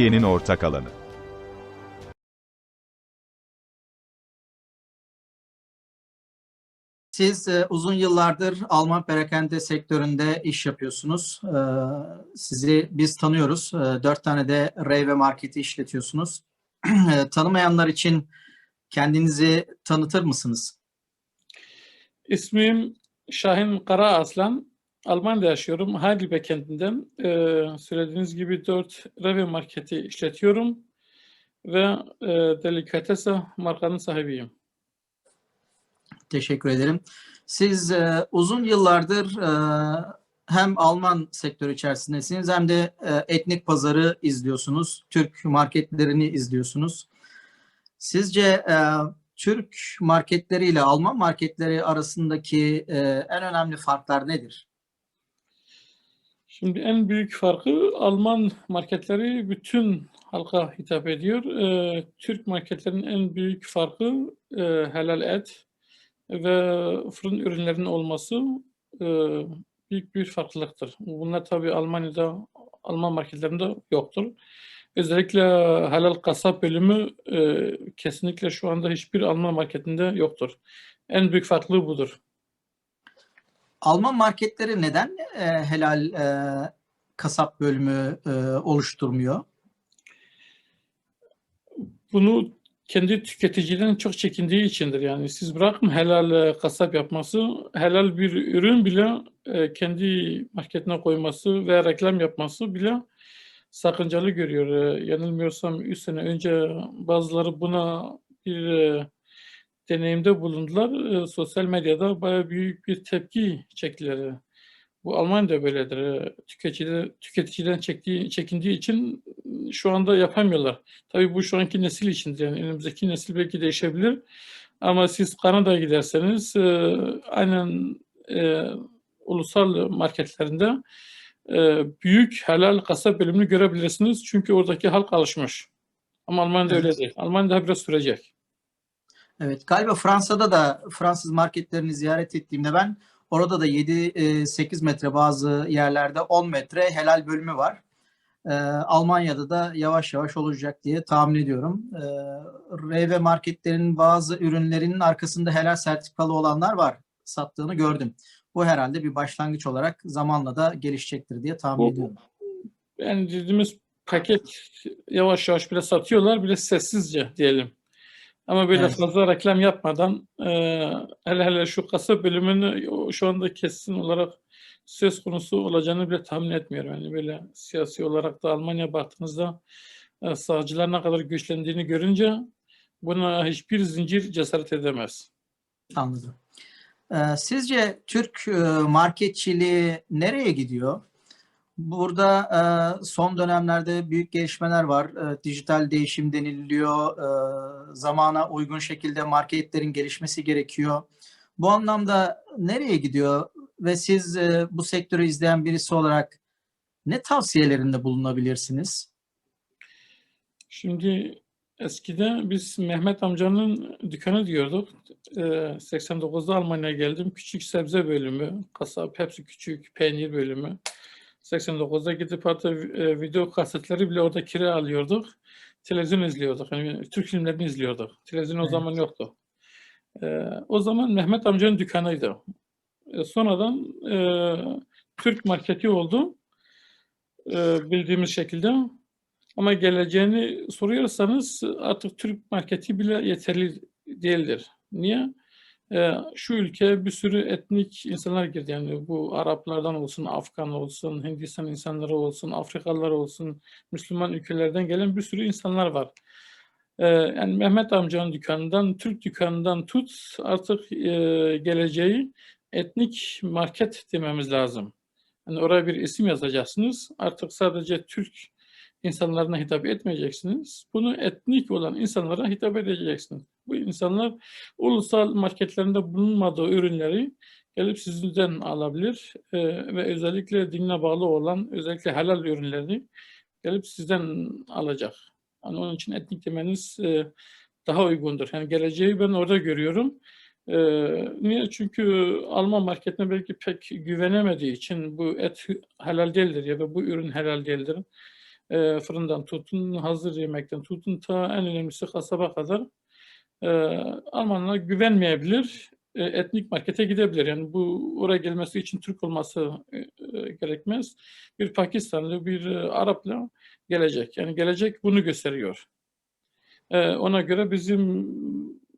Türkiye'nin ortak alanı. Siz e, uzun yıllardır Alman perakende sektöründe iş yapıyorsunuz. E, sizi biz tanıyoruz. E, dört tane de Reyve marketi işletiyorsunuz. E, tanımayanlar için kendinizi tanıtır mısınız? İsmim Şahin Kara Aslan. Almanya'da yaşıyorum. Heidelberg kentinden. Ee, söylediğiniz gibi 4 Rewe marketi işletiyorum. Ve e, Delikatesa markanın sahibiyim. Teşekkür ederim. Siz e, uzun yıllardır e, hem Alman sektörü içerisindesiniz hem de e, etnik pazarı izliyorsunuz. Türk marketlerini izliyorsunuz. Sizce e, Türk marketleri ile Alman marketleri arasındaki e, en önemli farklar nedir? Şimdi en büyük farkı Alman marketleri bütün halka hitap ediyor. Ee, Türk marketlerinin en büyük farkı e, helal et ve fırın ürünlerinin olması e, büyük bir farklılıktır. Bunlar tabii Almanya'da, Alman marketlerinde yoktur. Özellikle helal kasap bölümü e, kesinlikle şu anda hiçbir Alman marketinde yoktur. En büyük farklılığı budur. Alman marketleri neden e, helal e, kasap bölümü e, oluşturmuyor? Bunu kendi tüketiciden çok çekindiği içindir. Yani siz bırakın helal e, kasap yapması, helal bir ürün bile e, kendi marketine koyması ve reklam yapması bile sakıncalı görüyor. E, yanılmıyorsam 3 sene önce bazıları buna bir deneyimde bulundular. E, sosyal medyada bayağı büyük bir tepki çektiler. Bu Almanya'da böyledir. E, Tüketiciden, çektiği, çekindiği için e, şu anda yapamıyorlar. Tabii bu şu anki nesil için yani önümüzdeki nesil belki değişebilir. Ama siz Kanada'ya giderseniz e, aynen e, ulusal marketlerinde e, büyük helal kasap bölümünü görebilirsiniz. Çünkü oradaki halk alışmış. Ama Almanya'da Evet. öyle değil. Almanya'da biraz sürecek. Evet, galiba Fransa'da da Fransız marketlerini ziyaret ettiğimde ben orada da 7-8 metre bazı yerlerde 10 metre helal bölümü var. Ee, Almanya'da da yavaş yavaş olacak diye tahmin ediyorum. Ee, Reyve marketlerinin bazı ürünlerinin arkasında helal sertifikalı olanlar var. Sattığını gördüm. Bu herhalde bir başlangıç olarak zamanla da gelişecektir diye tahmin Bu- ediyorum. Yani dediğimiz paket yavaş yavaş bile satıyorlar, bile sessizce diyelim. Ama böyle Evet. fazla reklam yapmadan e, hele hele şu kasa bölümünü şu anda kesin olarak söz konusu olacağını bile tahmin etmiyorum. Yani böyle siyasi olarak da Almanya baktığınızda e, sağcılar ne kadar güçlendiğini görünce buna hiçbir zincir cesaret edemez. Anladım. Ee, sizce Türk e, marketçiliği nereye gidiyor? Burada e, son dönemlerde büyük gelişmeler var. E, dijital değişim deniliyor. E, zamana uygun şekilde marketlerin gelişmesi gerekiyor. Bu anlamda nereye gidiyor? Ve siz e, bu sektörü izleyen birisi olarak ne tavsiyelerinde bulunabilirsiniz? Şimdi eskiden biz Mehmet amcanın dükkanı diyorduk. Ee, 89'da Almanya'ya geldim. Küçük sebze bölümü, kasap hepsi küçük, peynir bölümü. 89'da gidip hatta e, video kasetleri bile orada kira alıyorduk. Televizyon izliyorduk. Yani Türk filmlerini izliyorduk. Televizyon o Evet. zaman yoktu. Ee, o zaman Mehmet amcanın dükkanıydı. E, sonradan e, Türk marketi oldu. E, bildiğimiz şekilde. Ama geleceğini soruyorsanız artık Türk marketi bile yeterli değildir. Niye? Ee, şu ülkeye bir sürü etnik insanlar girdi. Yani bu Araplardan olsun, Afgan olsun, Hindistan insanları olsun, Afrikalılar olsun, Müslüman ülkelerden gelen bir sürü insanlar var. Ee, yani Mehmet amcanın dükkanından, Türk dükkanından tut artık e, geleceği etnik market dememiz lazım. Yani oraya bir isim yazacaksınız. Artık sadece Türk insanlarına hitap etmeyeceksiniz. Bunu etnik olan insanlara hitap edeceksiniz. Bu insanlar ulusal marketlerinde bulunmadığı ürünleri gelip sizden alabilir Ee, ve özellikle dinle bağlı olan özellikle helal ürünleri gelip sizden alacak. Yani onun için etnik demeniz e, daha uygundur. Yani geleceği ben orada görüyorum. Ee, niye? Çünkü Alman marketine belki pek güvenemediği için bu et helal değildir ya da bu ürün helal değildir. E, fırından tutun, hazır yemekten tutun ta en önemlisi kasaba kadar e, Almanlar güvenmeyebilir, e, etnik markete gidebilir. Yani bu oraya gelmesi için Türk olması e, e, gerekmez. Bir Pakistanlı, bir e, Arapla gelecek. Yani gelecek bunu gösteriyor. E, ona göre bizim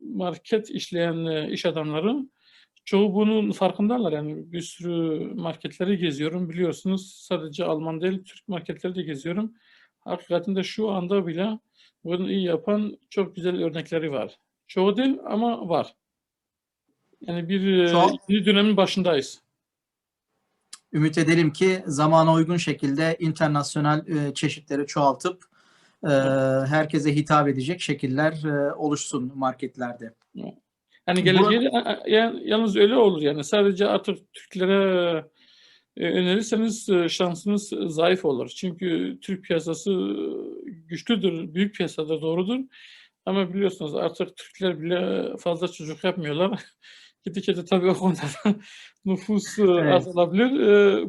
market işleyen e, iş adamları çoğu bunun farkındalar. Yani bir sürü marketleri geziyorum. Biliyorsunuz sadece Alman değil, Türk marketleri de geziyorum. Hakikaten de şu anda bile bunu iyi yapan çok güzel örnekleri var. Çoğu değil ama var. Yani bir yeni dönemin başındayız. Ümit edelim ki zamana uygun şekilde internasyonel e, çeşitleri çoğaltıp e, herkese hitap edecek şekiller e, oluşsun marketlerde. Yani geleceği yalnız öyle olur yani sadece artık Türklere e, önerirseniz e, şansınız zayıf olur. Çünkü Türk piyasası e, güçlüdür, büyük piyasada doğrudur. Ama biliyorsunuz artık Türkler bile fazla çocuk yapmıyorlar. Gittikçe de tabii o konuda da nüfus Evet. azalabilir.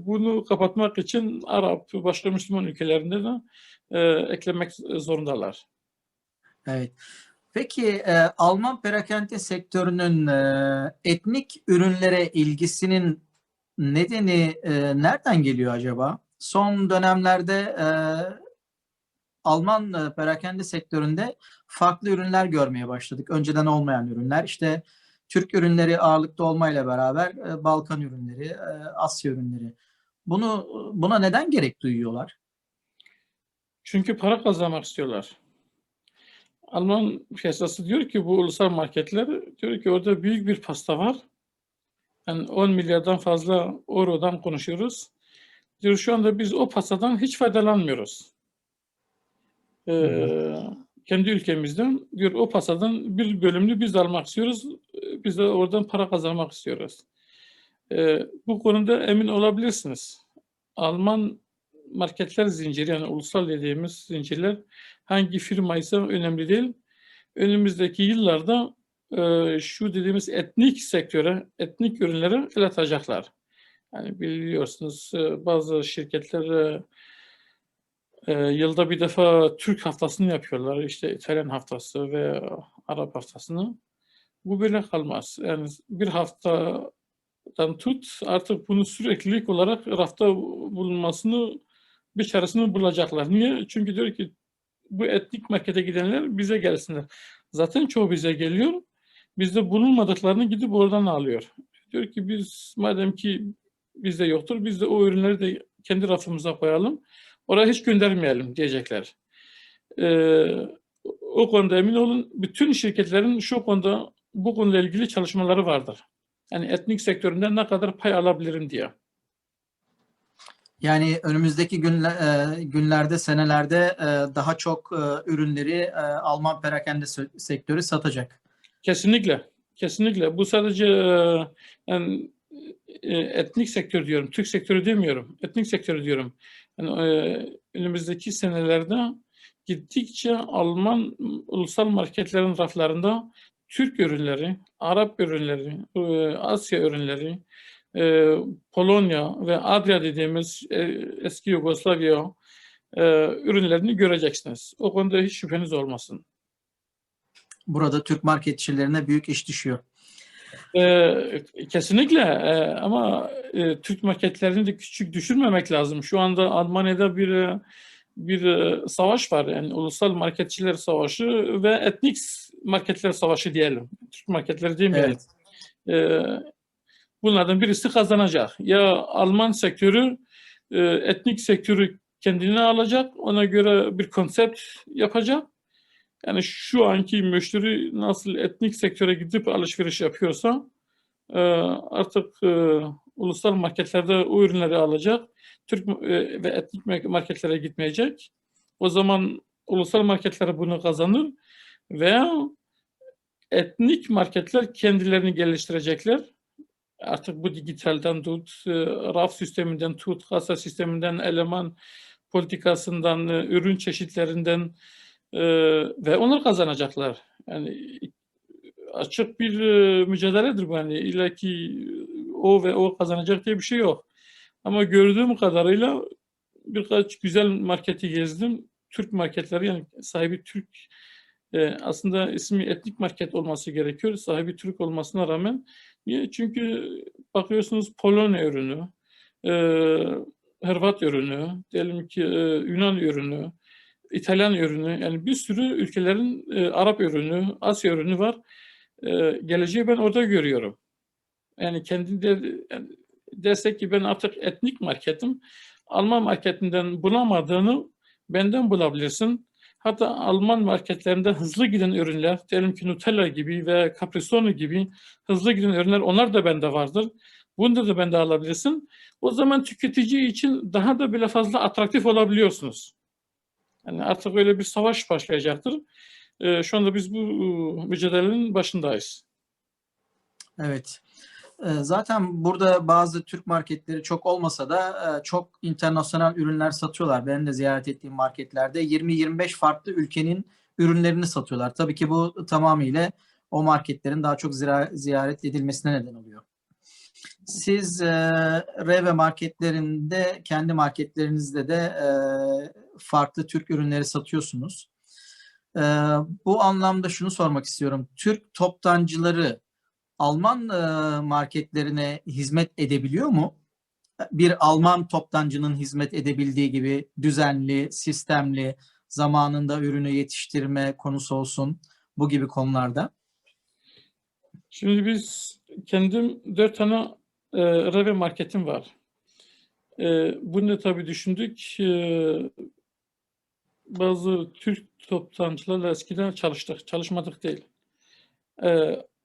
Bunu kapatmak için Arap, başka Müslüman ülkelerinde de eklemek zorundalar. Evet. Peki e, Alman perakende sektörünün e, etnik ürünlere ilgisinin nedeni e, nereden geliyor acaba? Son dönemlerde e, Alman e, perakende sektöründe farklı ürünler görmeye başladık. Önceden olmayan ürünler. İşte Türk ürünleri ağırlıkta olmayla beraber e, Balkan ürünleri, e, Asya ürünleri. Bunu buna neden gerek duyuyorlar? Çünkü para kazanmak istiyorlar. Alman piyasası diyor ki bu ulusal marketler diyor ki orada büyük bir pasta var. Yani 10 milyardan fazla eurodan konuşuyoruz. Diyor şu anda biz o pastadan hiç faydalanmıyoruz. Ee, kendi ülkemizden diyor o pastadan bir bölümünü biz almak istiyoruz. Biz de oradan para kazanmak istiyoruz. Ee, bu konuda emin olabilirsiniz. Alman marketler zinciri yani ulusal dediğimiz zincirler hangi firma ise önemli değil. Önümüzdeki yıllarda e, şu dediğimiz etnik sektöre, etnik ürünlere el atacaklar. Yani biliyorsunuz e, bazı şirketler e, e, yılda bir defa Türk haftasını yapıyorlar. İşte İtalyan haftası ve Arap haftasını. Bu böyle kalmaz. Yani bir haftadan tut artık bunu süreklilik olarak rafta bulunmasını bir çaresini bulacaklar. Niye? Çünkü diyor ki bu etnik markete gidenler bize gelsinler. Zaten çoğu bize geliyor. Bizde bulunmadıklarını gidip oradan alıyor. Diyor ki biz madem ki bizde yoktur biz de o ürünleri de kendi rafımıza koyalım. Oraya hiç göndermeyelim diyecekler. Ee, o konuda emin olun bütün şirketlerin şu konuda bu konuyla ilgili çalışmaları vardır. Yani etnik sektöründen ne kadar pay alabilirim diye. Yani önümüzdeki günle- e, günlerde, senelerde e, daha çok e, ürünleri Alman perakende sektörü satacak. Kesinlikle. Kesinlikle. Bu sadece yani, etnik sektör diyorum. Türk sektörü demiyorum. Etnik sektörü diyorum. Yani, önümüzdeki senelerde gittikçe Alman ulusal marketlerin raflarında Türk ürünleri, Arap ürünleri, Asya ürünleri, e, Polonya ve Adria dediğimiz e, eski Yugoslavya e, ürünlerini göreceksiniz. O konuda hiç şüpheniz olmasın. Burada Türk marketçilerine büyük iş düşüyor. Ee, kesinlikle Ee, ama e, Türk marketlerini de küçük düşürmemek lazım. Şu anda Almanya'da bir e, bir e, savaş var. Yani ulusal marketçiler savaşı ve etnik marketler savaşı diyelim. Türk marketleri demeyelim. Evet. Ee, bunlardan birisi kazanacak. Ya Alman sektörü e, etnik sektörü kendine alacak. Ona göre bir konsept yapacak. Yani şu anki müşteri nasıl etnik sektöre gidip alışveriş yapıyorsa e, artık e, ulusal marketlerde o ürünleri alacak. Türk e, ve etnik marketlere gitmeyecek. O zaman ulusal marketler bunu kazanır veya etnik marketler kendilerini geliştirecekler. Artık bu dijitalden tut, e, raf sisteminden tut, kasa sisteminden, eleman politikasından, e, ürün çeşitlerinden e, ve onlar kazanacaklar. Yani açık bir mücadeledir bu. Yani illa ki o ve o kazanacak diye bir şey yok. Ama gördüğüm kadarıyla birkaç güzel marketi gezdim. Türk marketleri yani sahibi Türk aslında ismi etnik market olması gerekiyor. Sahibi Türk olmasına rağmen. Niye? Çünkü bakıyorsunuz Polonya ürünü, e, Hırvat ürünü, diyelim ki e, Yunan ürünü, İtalyan ürünü yani bir sürü ülkelerin e, Arap ürünü, Asya ürünü var. E, geleceği ben orada görüyorum. Yani kendinde yani desek ki ben artık etnik marketim. Alman marketinden bulamadığını benden bulabilirsin. Hatta Alman marketlerinde hızlı giden ürünler, diyelim ki Nutella gibi ve Caprisoni gibi hızlı giden ürünler onlar da bende vardır. Bunu da bende alabilirsin. O zaman tüketici için daha da bile fazla atraktif olabiliyorsunuz. Yani artık öyle bir savaş başlayacaktır. Ee, şu anda biz bu e, mücadelenin başındayız. Evet. Ee, Zaten burada bazı Türk marketleri çok olmasa da e, çok internasyonel ürünler satıyorlar. Benim de ziyaret ettiğim marketlerde 20-25 farklı ülkenin ürünlerini satıyorlar. Tabii ki bu tamamıyla o marketlerin daha çok ziyaret edilmesine neden oluyor. Siz e, Reve marketlerinde, kendi marketlerinizde de e, farklı Türk ürünleri satıyorsunuz. E, bu anlamda şunu sormak istiyorum. Türk toptancıları Alman e, marketlerine hizmet edebiliyor mu? Bir Alman toptancının hizmet edebildiği gibi düzenli, sistemli, zamanında ürünü yetiştirme konusu olsun bu gibi konularda. Şimdi biz kendim dört tane e, Reve marketim var. E, bunu da tabii düşündük. E, bazı Türk toptancılarla eskiden çalıştık. Çalışmadık değil. E,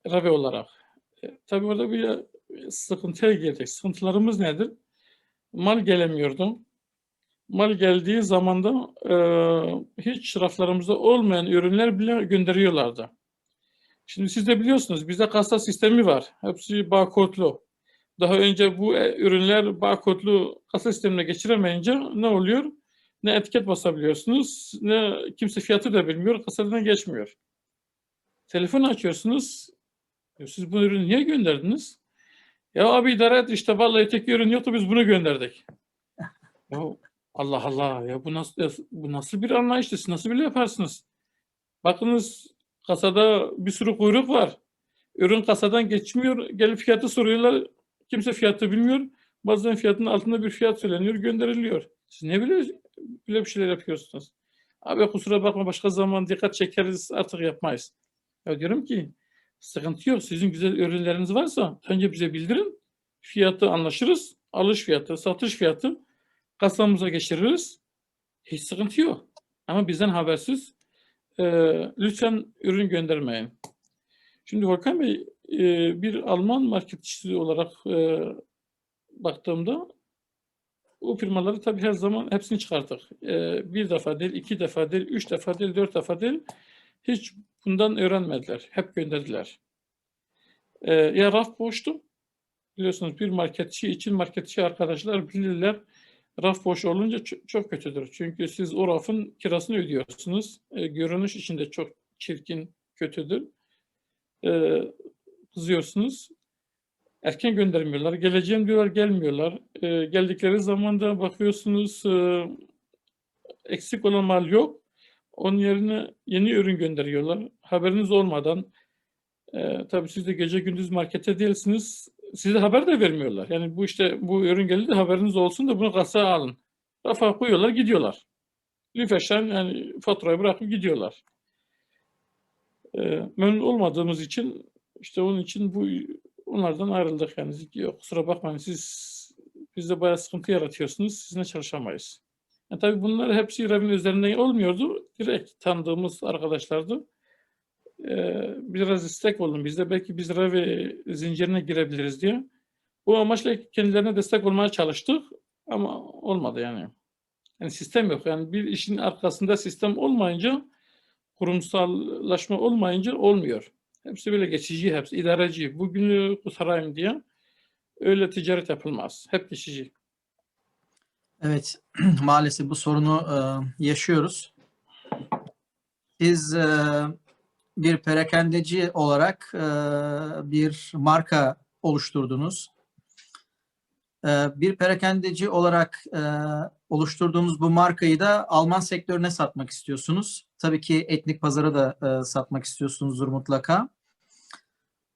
Reve olarak. E, tabii orada bir sıkıntıya girdik. Sıkıntılarımız nedir? Mal gelemiyordu. Mal geldiği zaman da e, hiç raflarımızda olmayan ürünler bile gönderiyorlardı. Şimdi siz de biliyorsunuz bizde kasa sistemi var. Hepsi barkodlu. Daha önce bu e, ürünler barkodlu kasa sistemine geçiremeyince ne oluyor? Ne etiket basabiliyorsunuz, ne kimse fiyatı da bilmiyor, kasadan geçmiyor. Telefon açıyorsunuz, "Ya siz bu ürünü niye gönderdiniz? Ya abi idare et işte vallahi tek ürün yoktu biz bunu gönderdik. Ya Allah Allah ya bu nasıl bu nasıl bir anlayıştır? Siz nasıl bile yaparsınız? Bakınız kasada bir sürü kuyruk var. Ürün kasadan geçmiyor. Gelip fiyatı soruyorlar. Kimse fiyatı bilmiyor. Bazen fiyatın altında bir fiyat söyleniyor, gönderiliyor. Siz ne bile, bile bir şeyler yapıyorsunuz? Abi kusura bakma başka zaman dikkat çekeriz artık yapmayız. Ya diyorum ki sıkıntı yok. Sizin güzel ürünleriniz varsa önce bize bildirin. Fiyatı anlaşırız. Alış fiyatı, satış fiyatı kasamıza geçiririz. Hiç sıkıntı yok. Ama bizden habersiz e, lütfen ürün göndermeyin. Şimdi Volkan Bey e, bir Alman marketçisi olarak e, baktığımda o firmaları tabii her zaman hepsini çıkarttık. E, bir defa değil, iki defa değil, üç defa değil, dört defa değil. Hiç bundan öğrenmediler. Hep gönderdiler. E, ya raf boştu. Biliyorsunuz bir marketçi için marketçi arkadaşlar bilirler. Raf boş olunca çok kötüdür. Çünkü siz o rafın kirasını ödüyorsunuz. E, görünüş içinde çok çirkin, kötüdür. E, kızıyorsunuz. Erken göndermiyorlar. Geleceğim diyorlar gelmiyorlar. E, geldikleri zaman da bakıyorsunuz e, eksik olan mal yok. Onun yerine yeni ürün gönderiyorlar. Haberiniz olmadan. E, tabii siz de gece gündüz markete değilsiniz. Size haber de vermiyorlar. Yani bu işte bu ürün geldi de haberiniz olsun da bunu kasaya alın. Rafa koyuyorlar gidiyorlar. Lüfeşen yani faturayı bırakıp gidiyorlar. E, memnun olmadığımız için işte onun için bu onlardan ayrıldık yani. Yok kusura bakmayın siz bizde bayağı sıkıntı yaratıyorsunuz. Sizinle çalışamayız. Yani tabii bunlar hepsi Rev'in üzerinden olmuyordu. Direkt tanıdığımız arkadaşlardı. Ee, biraz istek olun bizde. Belki biz Rev zincirine girebiliriz diye. Bu amaçla kendilerine destek olmaya çalıştık ama olmadı yani. Yani sistem yok. Yani bir işin arkasında sistem olmayınca kurumsallaşma olmayınca olmuyor. Hepsi böyle geçici, hepsi idareci. Bugünü kurtarayım diye öyle ticaret yapılmaz. Hep geçici. Evet, maalesef bu sorunu e, yaşıyoruz. Siz e, bir perakendeci olarak e, bir marka oluşturdunuz. Ee, bir perakendeci olarak e, oluşturduğunuz bu markayı da Alman sektörüne satmak istiyorsunuz. Tabii ki etnik pazara da e, satmak istiyorsunuzdur mutlaka.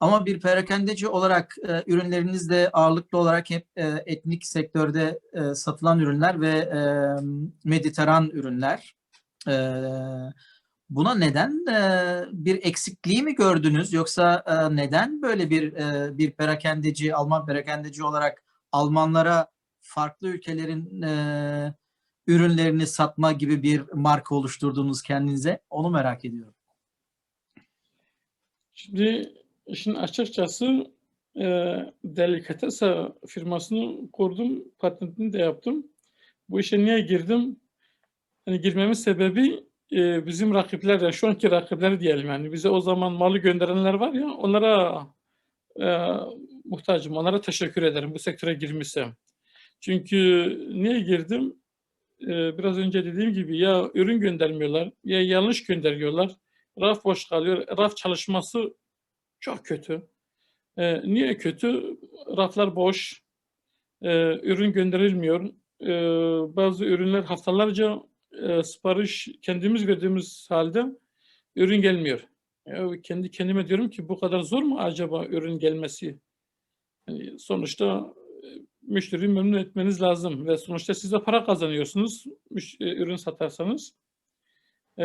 Ama bir perakendeci olarak e, ürünleriniz de ağırlıklı olarak hep e, etnik sektörde e, satılan ürünler ve e, mediteran ürünler. E, buna neden e, bir eksikliği mi gördünüz yoksa e, neden böyle bir e, bir perakendeci, Alman perakendeci olarak Almanlara farklı ülkelerin e, ürünlerini satma gibi bir marka oluşturduğunuz kendinize? Onu merak ediyorum. Şimdi işin açıkçası e, Delicatessa firmasını kurdum, patentini de yaptım. Bu işe niye girdim? Hani girmemin sebebi e, bizim rakipler, yani şu anki rakipler diyelim yani bize o zaman malı gönderenler var ya onlara e, muhtacım, onlara teşekkür ederim bu sektöre girmişsem. Çünkü niye girdim? E, biraz önce dediğim gibi ya ürün göndermiyorlar ya yanlış gönderiyorlar. Raf boş kalıyor. Raf çalışması çok kötü. E, niye kötü? Raflar boş. E, ürün gönderilmiyor. E, bazı ürünler haftalarca e, sipariş kendimiz verdiğimiz halde ürün gelmiyor. Ya kendi kendime diyorum ki bu kadar zor mu acaba ürün gelmesi? Yani sonuçta e, müşteriyi memnun etmeniz lazım ve sonuçta siz de para kazanıyorsunuz e, ürün satarsanız. E,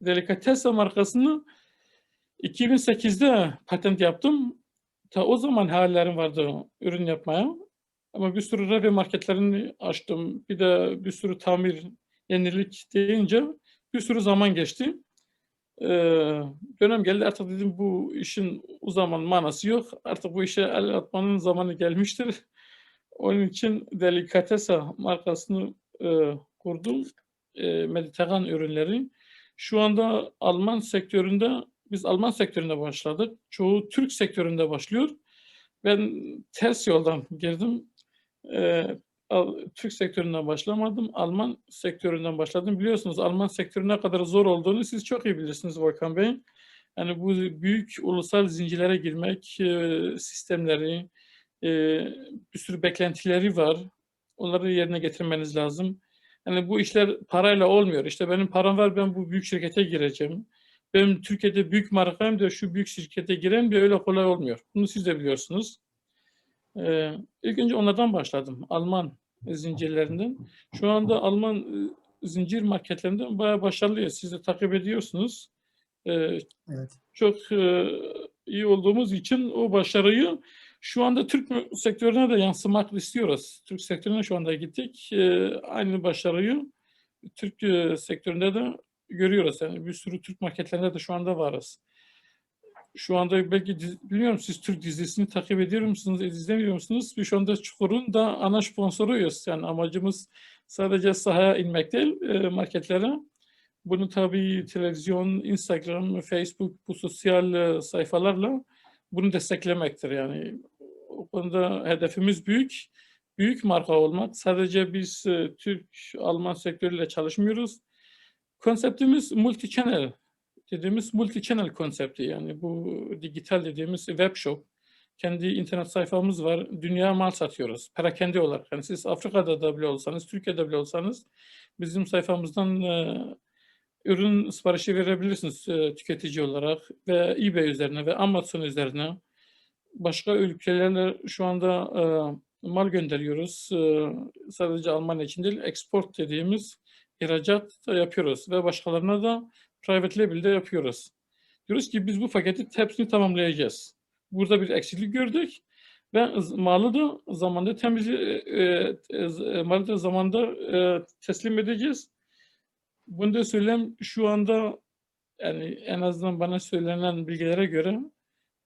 Delicatessa markasını 2008'de patent yaptım. Ta o zaman hayallerim vardı ürün yapmaya. Ama bir sürü reve marketlerini açtım. Bir de bir sürü tamir, yenilik deyince bir sürü zaman geçti. Ee, dönem geldi artık dedim bu işin uzaman manası yok. Artık bu işe el atmanın zamanı gelmiştir. Onun için Delicatessa markasını e, kurdum. E, Mediterran ürünleri. Şu anda Alman sektöründe biz Alman sektöründe başladık. Çoğu Türk sektöründe başlıyor. Ben ters yoldan girdim. Ee, Türk sektöründen başlamadım. Alman sektöründen başladım. Biliyorsunuz Alman sektörü ne kadar zor olduğunu siz çok iyi bilirsiniz Volkan Bey. Yani bu büyük ulusal zincirlere girmek, e, sistemleri, e, bir sürü beklentileri var. Onları yerine getirmeniz lazım. Yani bu işler parayla olmuyor. İşte benim param var ben bu büyük şirkete gireceğim. Benim Türkiye'de büyük markam da şu büyük şirkete giren bir öyle kolay olmuyor. Bunu siz de biliyorsunuz. Ee, ilk önce onlardan başladım. Alman zincirlerinden. Şu anda Alman e, zincir marketlerinden bayağı başarılıyız. Siz de takip ediyorsunuz. Ee, Evet. çok e, iyi olduğumuz için o başarıyı şu anda Türk sektörüne de yansımak istiyoruz. Türk sektörüne şu anda gittik. Ee, aynı başarıyı Türk e, sektöründe de görüyoruz. Yani bir sürü Türk marketlerinde de şu anda varız. Şu anda belki bilmiyorum siz Türk dizisini takip ediyor musunuz, izlemiyor musunuz? Biz şu anda Çukur'un da ana sponsoruyuz. Yani amacımız sadece sahaya inmek değil, e, marketlere. Bunu tabii televizyon, Instagram, Facebook, bu sosyal e, sayfalarla bunu desteklemektir. Yani o konuda hedefimiz büyük. Büyük marka olmak. Sadece biz e, Türk-Alman sektörüyle çalışmıyoruz. Konseptimiz multi-channel dediğimiz multi-channel konsepti. Yani bu dijital dediğimiz web shop. Kendi internet sayfamız var. Dünya mal satıyoruz. Perakende olarak. Yani siz Afrika'da da bile olsanız, Türkiye'de bile olsanız bizim sayfamızdan e, ürün siparişi verebilirsiniz e, tüketici olarak ve eBay üzerine ve Amazon üzerine. Başka ülkelerle şu anda e, mal gönderiyoruz. E, sadece Almanya için değil, export dediğimiz ihracat da yapıyoruz ve başkalarına da private label'de yapıyoruz. Diyoruz ki biz bu paketi hepsini tamamlayacağız. Burada bir eksiklik gördük ve malı da zamanda temiz e, e, z- malı da zamanda e, teslim edeceğiz. Bunu da söyleyeyim şu anda yani en azından bana söylenen bilgilere göre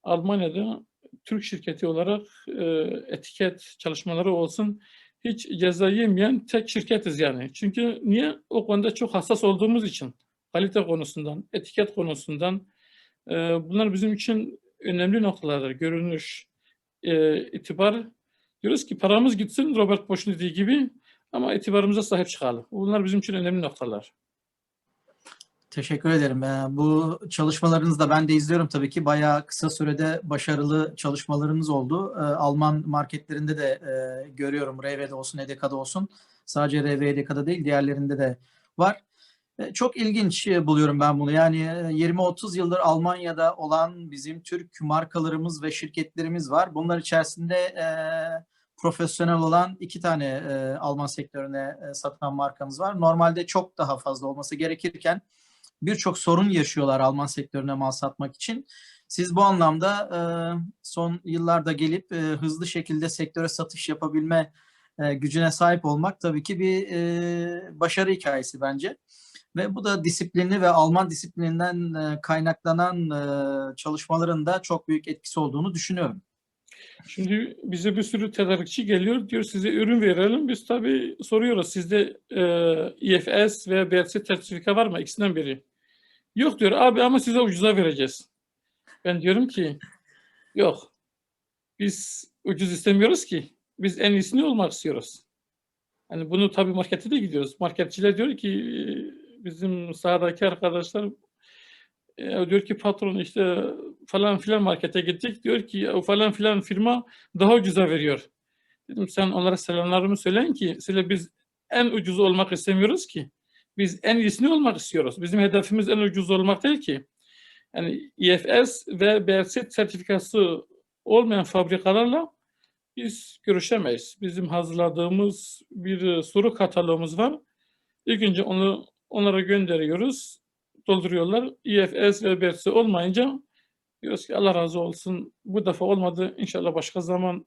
Almanya'da Türk şirketi olarak e, etiket çalışmaları olsun hiç ceza yemeyen tek şirketiz yani. Çünkü niye? O konuda çok hassas olduğumuz için. Kalite konusundan, etiket konusundan. e, bunlar bizim için önemli noktalardır. Görünüş, e, itibar. Diyoruz ki paramız gitsin Robert Bosch'un dediği gibi ama itibarımıza sahip çıkalım. Bunlar bizim için önemli noktalar. Teşekkür ederim. Ee, Bu çalışmalarınızı da ben de izliyorum tabii ki. Bayağı kısa sürede başarılı çalışmalarınız oldu. Ee, Alman marketlerinde de e, görüyorum. RV'de olsun, EDK'da olsun. Sadece RV, EDK'da değil, diğerlerinde de var. E, Çok ilginç e, buluyorum ben bunu. Yani e, 20-30 yıldır Almanya'da olan bizim Türk markalarımız ve şirketlerimiz var. Bunlar içerisinde e, profesyonel olan iki tane e, Alman sektörüne e, satılan markamız var. Normalde çok daha fazla olması gerekirken birçok sorun yaşıyorlar Alman sektörüne mal satmak için. Siz bu anlamda e, son yıllarda gelip e, hızlı şekilde sektöre satış yapabilme e, gücüne sahip olmak tabii ki bir başarı hikayesi bence. Ve bu da disiplinli ve Alman disiplininden kaynaklanan e, çalışmaların da çok büyük etkisi olduğunu düşünüyorum. Şimdi bize bir sürü tedarikçi geliyor. Diyor size ürün verelim. Biz tabii soruyoruz. Sizde IFS veya BRC sertifika var mı? İkisinden biri. Yok diyor abi ama size ucuza vereceğiz. Ben diyorum ki yok. Biz ucuz istemiyoruz ki. Biz en iyisini olmak istiyoruz. Hani bunu tabii markete de gidiyoruz. Marketçiler diyor ki bizim sahadaki arkadaşlar e, diyor ki patron işte falan filan markete gittik. Diyor ki falan filan firma daha ucuza veriyor. Dedim sen onlara selamlarımı söyleyin ki size biz en ucuz olmak istemiyoruz ki. Biz en iyisini olmak istiyoruz. Bizim hedefimiz en ucuz olmak değil ki. Yani IFS ve BRC sertifikası olmayan fabrikalarla biz görüşemeyiz. Bizim hazırladığımız bir e, soru kataloğumuz var. İlk önce onu onlara gönderiyoruz. Dolduruyorlar. IFS ve BRC olmayınca diyoruz ki Allah razı olsun. Bu defa olmadı. İnşallah başka zaman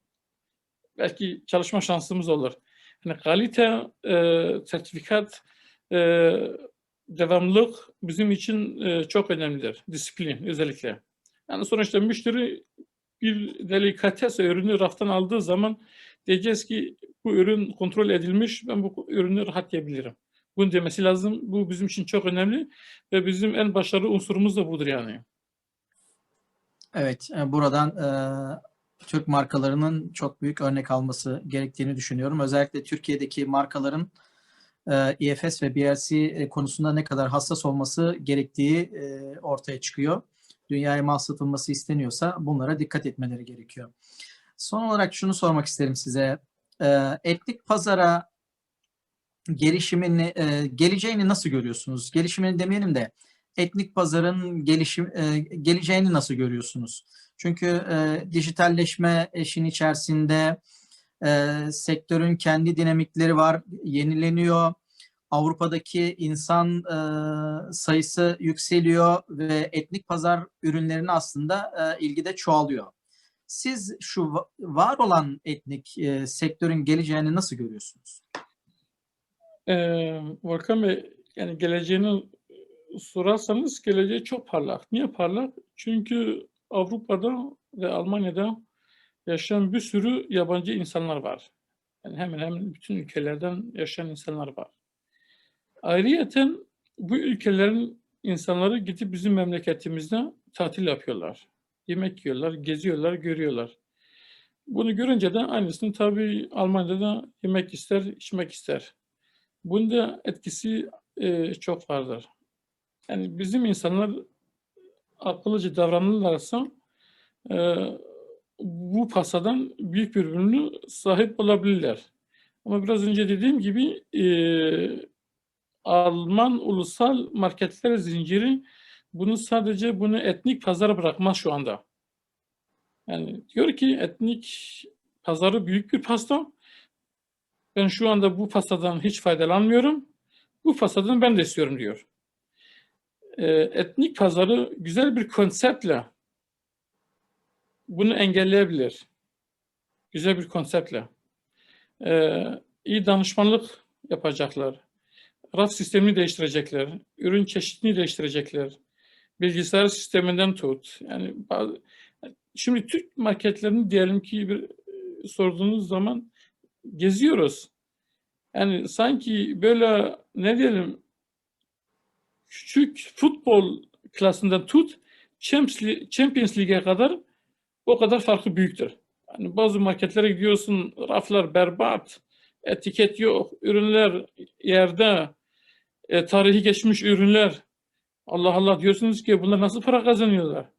belki çalışma şansımız olur. Yani kalite, e, sertifikat, e, devamlılık bizim için e, çok önemlidir. Disiplin özellikle. Yani sonuçta müşteri bir delikates ürünü raftan aldığı zaman diyeceğiz ki bu ürün kontrol edilmiş, ben bu ürünü rahat yiyebilirim. Bunu demesi lazım. Bu bizim için çok önemli ve bizim en başarılı unsurumuz da budur yani. Evet, e, buradan e, Türk markalarının çok büyük örnek alması gerektiğini düşünüyorum. Özellikle Türkiye'deki markaların e, IFS ve BRC e, konusunda ne kadar hassas olması gerektiği e, ortaya çıkıyor. Dünyaya mal satılması isteniyorsa bunlara dikkat etmeleri gerekiyor. Son olarak şunu sormak isterim size. E, etnik pazara gelişimini, e, geleceğini nasıl görüyorsunuz? Gelişimini demeyelim de etnik pazarın gelişim e, geleceğini nasıl görüyorsunuz? Çünkü e, dijitalleşme işin içerisinde e, sektörün kendi dinamikleri var, yenileniyor. Avrupa'daki insan e, sayısı yükseliyor ve etnik pazar ürünlerine aslında e, ilgi de çoğalıyor. Siz şu va- var olan etnik e, sektörün geleceğini nasıl görüyorsunuz? Ee, Bey, yani geleceğini sorarsanız geleceği çok parlak. Niye parlak? Çünkü Avrupa'da ve Almanya'da yaşayan bir sürü yabancı insanlar var. Yani hemen hemen bütün ülkelerden yaşayan insanlar var. Ayrıyeten bu ülkelerin insanları gidip bizim memleketimizde tatil yapıyorlar. Yemek yiyorlar, geziyorlar, görüyorlar. Bunu görünce de aynısını tabii Almanya'da da yemek ister, içmek ister. Bunun da etkisi e, çok vardır. Yani bizim insanlar akıllıca davranırlarsa e, bu pasadan büyük bir ürünü sahip olabilirler. Ama biraz önce dediğim gibi e, Alman ulusal marketler zinciri bunu sadece bunu etnik pazara bırakmaz şu anda. Yani diyor ki etnik pazarı büyük bir pasta. Ben şu anda bu pastadan hiç faydalanmıyorum. Bu pastadan ben de istiyorum diyor. Ee, etnik pazarı güzel bir konseptle bunu engelleyebilir. Güzel bir konseptle. Ee, iyi danışmanlık yapacaklar. Raf sistemini değiştirecekler. Ürün çeşitini değiştirecekler. Bilgisayar sisteminden tut. Yani bazı, şimdi Türk marketlerini diyelim ki bir e, sorduğunuz zaman geziyoruz. Yani sanki böyle ne diyelim küçük futbol klasından tut Champions League- Champions League'e kadar o kadar farkı büyüktür. Yani bazı marketlere gidiyorsun raflar berbat, etiket yok, ürünler yerde, e, tarihi geçmiş ürünler. Allah Allah diyorsunuz ki bunlar nasıl para kazanıyorlar?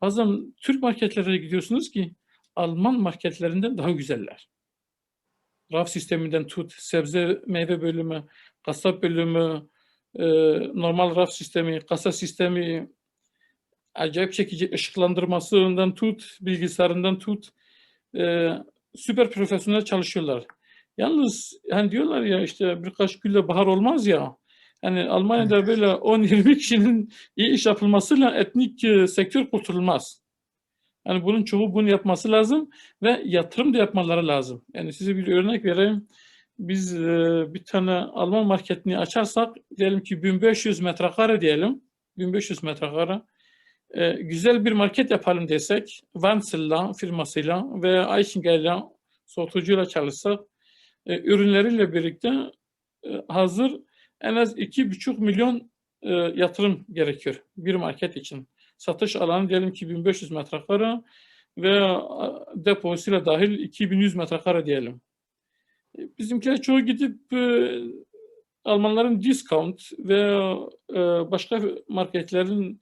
Bazen Türk marketlere gidiyorsunuz ki Alman marketlerinden daha güzeller. Raf sisteminden tut, sebze meyve bölümü, kasap bölümü, e, normal raf sistemi, kasa sistemi, acayip çekici ışıklandırmasından tut, bilgisayarından tut, e, süper profesyonel çalışıyorlar. Yalnız hani diyorlar ya işte birkaç gülle bahar olmaz ya. Hani Almanya'da böyle 10-20 kişinin iyi iş yapılmasıyla etnik e, sektör kurtulmaz. Yani bunun çoğu bunu yapması lazım ve yatırım da yapmaları lazım. Yani size bir örnek vereyim. Biz e, bir tane Alman marketini açarsak diyelim ki 1500 metrekare diyelim. 1500 metrekare. E, güzel bir market yapalım desek Wanzel'la firmasıyla veya Eichinger'le soğutucuyla çalışsak e, ürünleriyle birlikte e, hazır en az 2,5 milyon e, yatırım gerekiyor bir market için. Satış alanı diyelim ki 1500 metrekare ve a, deposuyla dahil 2100 metrekare diyelim. E, Bizimkiler çoğu gidip e, Almanların discount ve e, başka marketlerin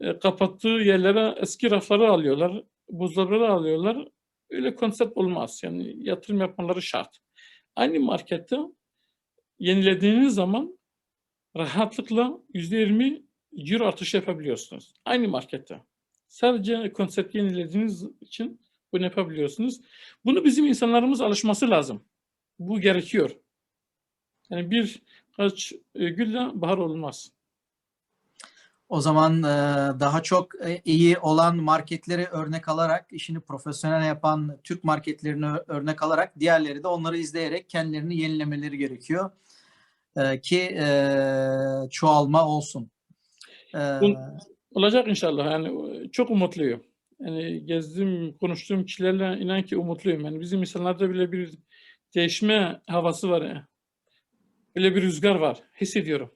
e, kapattığı yerlere eski rafları alıyorlar, buzdolapları alıyorlar. Öyle konsept olmaz. Yani yatırım yapmaları şart. Aynı markette yenilediğiniz zaman rahatlıkla %20 ciro artışı yapabiliyorsunuz. Aynı markette. Sadece konsept yenilediğiniz için bunu yapabiliyorsunuz. Bunu bizim insanlarımız alışması lazım. Bu gerekiyor. Yani bir kaç gülle bahar olmaz. O zaman e, daha çok e, iyi olan marketleri örnek alarak, işini profesyonel yapan Türk marketlerini örnek alarak, diğerleri de onları izleyerek kendilerini yenilemeleri gerekiyor. E, ki çoğalma olsun. Olacak inşallah. Yani çok umutluyum. Yani gezdiğim, konuştuğum kişilerle inan ki umutluyum. Yani bizim insanlarda bile bir değişme havası var. ya. Böyle bir rüzgar var. Hissediyorum.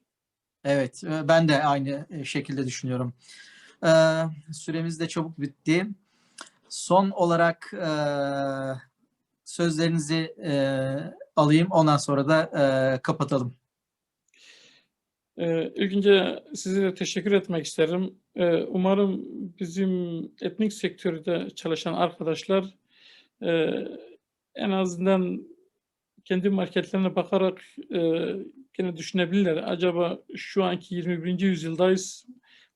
Evet, e, ben de aynı e, şekilde düşünüyorum. E, Süremiz de çabuk bitti. Son olarak sözlerinizi alayım, ondan sonra da kapatalım. İlk önce size de teşekkür etmek isterim. Umarım bizim etnik sektörde çalışan arkadaşlar en azından kendi marketlerine bakarak e, gene düşünebilirler. Acaba şu anki 21. yüzyıldayız.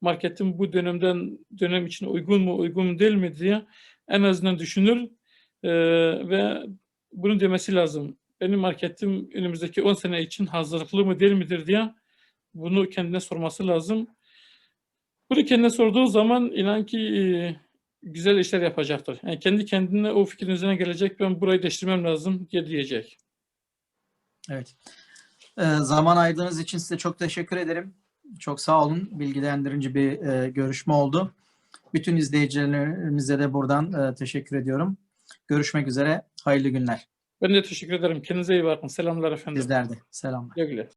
Marketin bu dönemden dönem için uygun mu, uygun mu değil mi diye en azından düşünür e, ve bunu demesi lazım. Benim marketim önümüzdeki 10 sene için hazırlıklı mı değil midir diye bunu kendine sorması lazım. Bunu kendine sorduğu zaman inan ki e, güzel işler yapacaktır. Yani kendi kendine o fikrin üzerine gelecek ben burayı değiştirmem lazım diye diyecek. Evet. E, zaman ayırdığınız için size çok teşekkür ederim. Çok sağ olun. Bilgilendirici bir e, görüşme oldu. Bütün izleyicilerimize de buradan e, teşekkür ediyorum. Görüşmek üzere. Hayırlı günler. Ben de teşekkür ederim. Kendinize iyi bakın. Selamlar efendim. Sizler de. Selamlar. Güle güle.